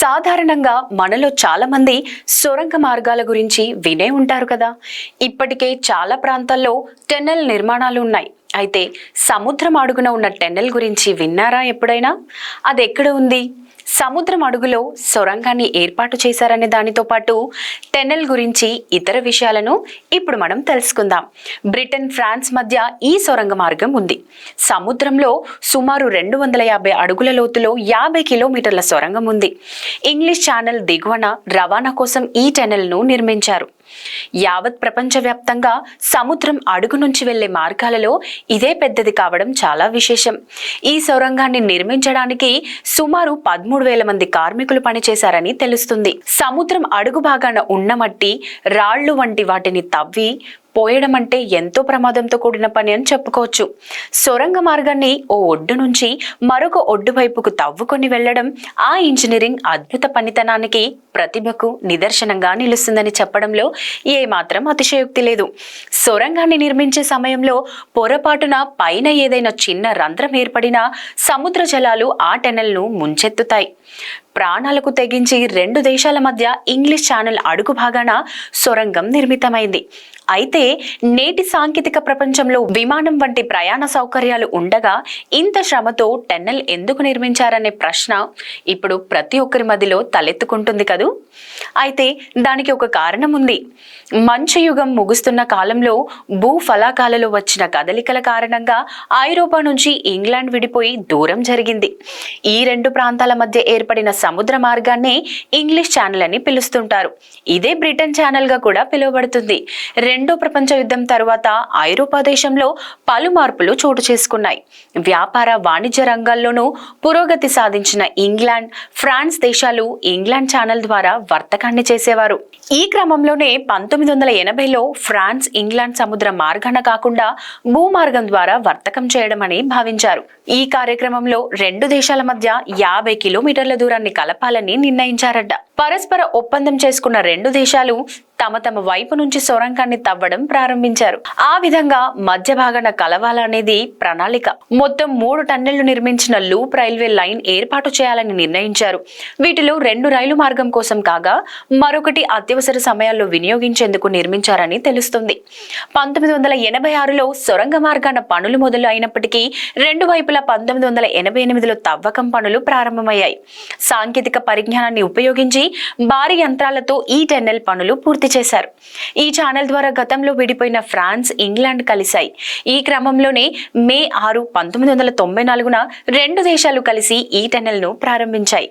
సాధారణంగా మనలో చాలామంది సొరంగ మార్గాల గురించి వినే ఉంటారు కదా. ఇప్పటికే చాలా ప్రాంతాల్లో టెన్నెల్ నిర్మాణాలు ఉన్నాయి. అయితే సముద్రం అడుగున ఉన్న టెన్నెల్ గురించి విన్నారా ఎప్పుడైనా? అది ఎక్కడ ఉంది? సముద్రం అడుగులో సొరంగాన్ని ఏర్పాటు చేశారనే దానితో పాటు టెన్నెల్ గురించి ఇతర విషయాలను ఇప్పుడు మనం తెలుసుకుందాం. బ్రిటన్ ఫ్రాన్స్ మధ్య ఈ సొరంగ మార్గం ఉంది. సముద్రంలో సుమారు రెండు వందల యాభై అడుగుల లోతులో యాభై కిలోమీటర్ల సొరంగం ఉంది. ఇంగ్లీష్ ఛానల్ దిగువన రవాణా కోసం ఈ టెన్నెల్ను నిర్మించారు. యావత్ ప్రపంచవ్యాప్తంగా సముద్రం అడుగు నుంచి వెళ్ళే మార్గాలలో ఇదే పెద్దది కావడం చాలా విశేషం. ఈ సొరంగాన్ని నిర్మించడానికి సుమారు పదమూడు వేల మంది కార్మికులు పనిచేశారని తెలుస్తుంది. సముద్రం అడుగు భాగాన ఉన్న మట్టి రాళ్ళు వంటి వాటిని తవ్వి పోయడం అంటే ఎంతో ప్రమాదంతో కూడిన పని అని చెప్పుకోవచ్చు. సొరంగ మార్గాన్ని ఓ ఒడ్డు నుంచి మరొక ఒడ్డు వైపుకు తవ్వుకొని వెళ్ళడం ఆ ఇంజనీరింగ్ అద్భుత పనితనానికి ప్రతిభకు నిదర్శనంగా నిలుస్తుందని చెప్పడంలో ఏమాత్రం అతిశయోక్తి లేదు. సొరంగాన్ని నిర్మించే సమయంలో పొరపాటున పైన ఏదైనా చిన్న రంధ్రం ఏర్పడినా సముద్ర జలాలు ఆ టెనల్ను ముంచెత్తుతాయి. ప్రాణాలకు తెగించి రెండు దేశాల మధ్య ఇంగ్లీష్ ఛానల్ అడుగు భాగాన సొరంగం నిర్మితమైంది. అయితే నేటి సాంకేతిక ప్రపంచంలో విమానం వంటి ప్రయాణ సౌకర్యాలు ఉండగా ఇంత శ్రమతో టెన్నెల్ ఎందుకు నిర్మించారనే ప్రశ్న ఇప్పుడు ప్రతి ఒక్కరి మదిలో తలెత్తుకుంటుంది కదూ? అయితే దానికి ఒక కారణం ఉంది. మంచు యుగం ముగుస్తున్న కాలంలో భూ ఫలాకాలలో వచ్చిన కదలికల కారణంగా ఐరోపా నుంచి ఇంగ్లాండ్ విడిపోయి దూరం జరిగింది. ఈ రెండు ప్రాంతాల మధ్య ఏర్పడిన సముద్ర మార్గాన్ని ఇంగ్లీష్ ఛానల్ అని పిలుస్తుంటారు. ఇదే బ్రిటన్ ఛానల్గా కూడా పిలువబడుతుంది. రెండో ప్రపంచ యుద్ధం తరువాత ఐరోపా దేశంలో పలు మార్పులు చోటు చేసుకున్నాయి. వ్యాపార వాణిజ్య రంగాల్లోనూ పురోగతి సాధించిన ఇంగ్లాండ్ ఫ్రాన్స్ దేశాలు ఇంగ్లాండ్ ఛానల్ ద్వారా వర్తకాన్ని చేసేవారు. ఈ క్రమంలోనే పంతొమ్మిది వందల ఎనభైలో ఫ్రాన్స్ ఇంగ్లాండ్ సముద్ర మార్గాన కాకుండా భూమార్గం ద్వారా వర్తకం చేయడం అని భావించారు. ఈ కార్యక్రమంలో రెండు దేశాల మధ్య యాభై కిలోమీటర్ల దూరాన్ని కలపాలని నిర్ణయించారట. పరస్పర ఒప్పందం చేసుకున్న రెండు దేశాలు తమ తమ వైపు నుంచి సొరంగాన్ని తవ్వడం ప్రారంభించారు. ఆ విధంగా మధ్య భాగాన కలవాలనేది ప్రణాళిక. మొత్తం మూడు టన్నెళ్ళు నిర్మించిన లూప్ రైల్వే లైన్ ఏర్పాటు చేయాలని నిర్ణయించారు. వీటిలో రెండు రైలు మార్గం కోసం కాగా మరొకటి అత్యవసర సమయాల్లో వినియోగించేందుకు నిర్మించారని తెలుస్తుంది. పంతొమ్మిది వందల ఎనభై ఆరులో సొరంగ మార్గాన పనులు మొదలు అయినప్పటికీ రెండు వైపులా పంతొమ్మిది వందల ఎనభై ఎనిమిదిలో తవ్వకం పనులు ప్రారంభమయ్యాయి. సాంకేతిక పరిజ్ఞానాన్ని ఉపయోగించి భారీ యంత్రాలతో ఈ టెన్నెల్ పనులు పూర్తి చేశారు. ఈ ఛానల్ ద్వారా గతంలో విడిపోయిన ఫ్రాన్స్ ఇంగ్లాండ్ కలిశాయి. ఈ క్రమంలోనే మే ఆరు పంతొమ్మిది వందల తొంభై నాలుగున రెండు దేశాలు కలిసి ఈ టెన్నెల్ను ప్రారంభించాయి.